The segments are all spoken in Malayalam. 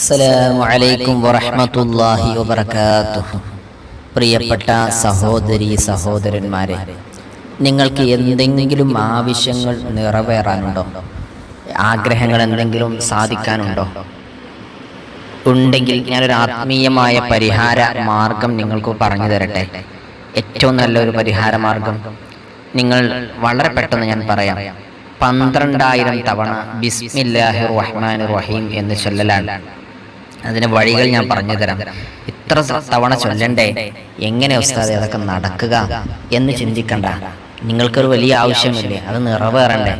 അസ്സലാമു അലൈക്കും വറഹ്മത്തുള്ളാഹി വബറകാതുഹു. പ്രിയപ്പെട്ട സഹോദരി സഹോദരന്മാരെ നിങ്ങൾക്ക് എന്തെങ്കിലും ആവശ്യങ്ങൾ നിറവേറാനുണ്ടോ? ആഗ്രഹങ്ങൾ എന്തെങ്കിലും സാധിക്കാനുണ്ടോ? ഉണ്ടെങ്കിൽ ഞാനൊരു ആത്മീയമായ പരിഹാര മാർഗം നിങ്ങൾക്ക് പറഞ്ഞു തരട്ടെ. ഏറ്റവും നല്ലൊരു പരിഹാര മാർഗം നിങ്ങൾ വളരെ പെട്ടെന്ന് ഞാൻ പറയാം. പന്ത്രണ്ടായിരം തവണ ബിസ്മില്ലാഹിർ റഹ്മാൻ റഹീം എന്ന് ചൊല്ലലാണ്. അതിന് വഴികൾ ഞാൻ പറഞ്ഞു തരാം ഇത്ര തവണ ചൊല്ലണ്ടേ? എങ്ങനെ ഉസ്താദ് അതൊക്കെ നടക്കുക എന്ന് ചിന്തിക്കണ്ട. നിങ്ങൾക്കൊരു വലിയ ആവശ്യമില്ലേ? അത് നിറവേറണ്ടേ?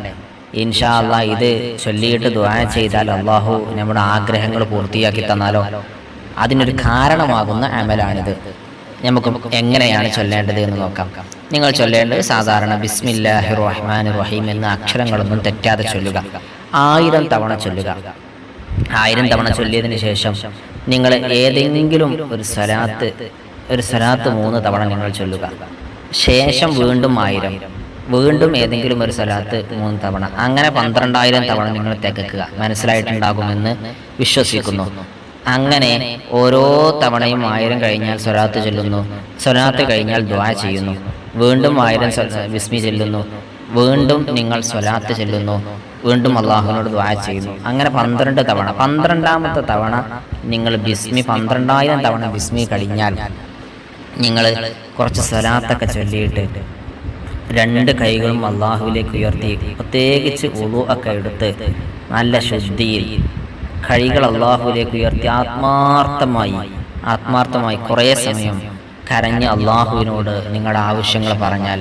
ഇൻഷാ അള്ളാ ഇത് ചൊല്ലിയിട്ട് ദുആ ചെയ്താൽ അള്ളാഹു നമ്മുടെ ആഗ്രഹങ്ങൾ പൂർത്തിയാക്കി തന്നാലോ? അതിനൊരു കാരണമാകുന്ന അമലാണിത്. നമുക്ക് എങ്ങനെയാണ് ചൊല്ലേണ്ടത് എന്ന് നോക്കാം. നിങ്ങൾ ചൊല്ലേണ്ടത് സാധാരണ ബിസ്മില്ലാഹി റഹ്മാൻ റഹീം എന്ന അക്ഷരങ്ങളൊന്നും തെറ്റാതെ ചൊല്ലുക. ആയിരം തവണ ചൊല്ലുക. ആയിരം തവണ ചൊല്ലിയതിന് ശേഷം നിങ്ങൾ ഏതെങ്കിലും ഒരു സ്വലാത്ത് ഒരു സ്വലാത്ത് മൂന്ന് തവണ നിങ്ങൾ ചൊല്ലുക. ശേഷം വീണ്ടും ആയിരം. വീണ്ടും ഏതെങ്കിലും ഒരു സ്വലാത്ത് മൂന്ന് തവണ. അങ്ങനെ പന്ത്രണ്ടായിരം തവണ നിങ്ങൾ തികക്കുക മനസ്സിലായിട്ടുണ്ടാകുമെന്ന് വിശ്വസിക്കുന്നു. അങ്ങനെ ഓരോ തവണയും ആയിരം കഴിഞ്ഞാൽ സ്വലാത്ത് ചൊല്ലുന്നു. സ്വലാത്ത് കഴിഞ്ഞാൽ ദ്വാ ചെയ്യുന്നു. വീണ്ടും ആയിരം വിസ്മി ചെല്ലുന്നു. വീണ്ടും നിങ്ങൾ സ്വലാത്ത് ചെല്ലുന്നു. വീണ്ടും അള്ളാഹുവിനോട് ദ്വാ ചെയ്യുന്നു. അങ്ങനെ പന്ത്രണ്ട് തവണ. പന്ത്രണ്ടാമത്തെ തവണ നിങ്ങൾ ബിസ്മി പന്ത്രണ്ടായിരം തവണ ബിസ്മി കഴിഞ്ഞാൽ നിങ്ങൾ കുറച്ച് സ്വലാത്തൊക്കെ ചൊല്ലിയിട്ട് രണ്ട് കൈകളും അള്ളാഹുവിലേക്ക് ഉയർത്തി പ്രത്യേകിച്ച് ഉളു ഒക്കെ എടുത്ത് നല്ല ശുദ്ധിയിൽ കൈകൾ അള്ളാഹുവിലേക്ക് ഉയർത്തി ആത്മാർത്ഥമായി ആത്മാർത്ഥമായി കുറേ സമയം കരഞ്ഞ് അള്ളാഹുവിനോട് നിങ്ങളുടെ ആവശ്യങ്ങൾ പറഞ്ഞാൽ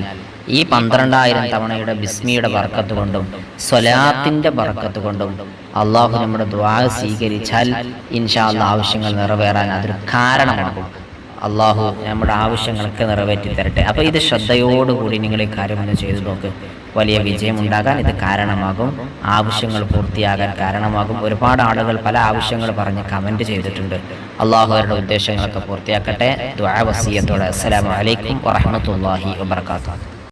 ഈ പന്ത്രണ്ടായിരം തവണയുടെ ബിസ്മിയുടെ ബർക്കത്ത് കൊണ്ടും സ്വലാത്തിന്റെ ബർക്കത്ത് കൊണ്ടും അള്ളാഹു നമ്മുടെ ദ്വാ സ്വീകരിച്ചാൽ ഇൻഷാല്ല ആവശ്യങ്ങൾ നിറവേറാൻ അതൊരു കാരണമാകും. അള്ളാഹു നമ്മുടെ ആവശ്യങ്ങളൊക്കെ നിറവേറ്റി തരട്ടെ. അപ്പോൾ ഇത് ശ്രദ്ധയോടുകൂടി നിങ്ങൾ ഈ കാര്യമൊന്ന് ചെയ്തു നോക്ക്. വലിയ വിജയം ഉണ്ടാകാൻ ഇത് കാരണമാകും. ആവശ്യങ്ങൾ പൂർത്തിയാകാൻ കാരണമാകും. ഒരുപാട് ആളുകൾ പല ആവശ്യങ്ങൾ പറഞ്ഞ് കമന്റ് ചെയ്തിട്ടുണ്ട്. അള്ളാഹു അവരുടെ ഉദ്ദേശങ്ങളൊക്കെ പൂർത്തിയാക്കട്ടെ. ദ്വാ വസീയത്തോടെ. അസ്സലാമു അലൈക്കും വറഹ്മത്തുള്ളാഹി വബർക്കാത്തു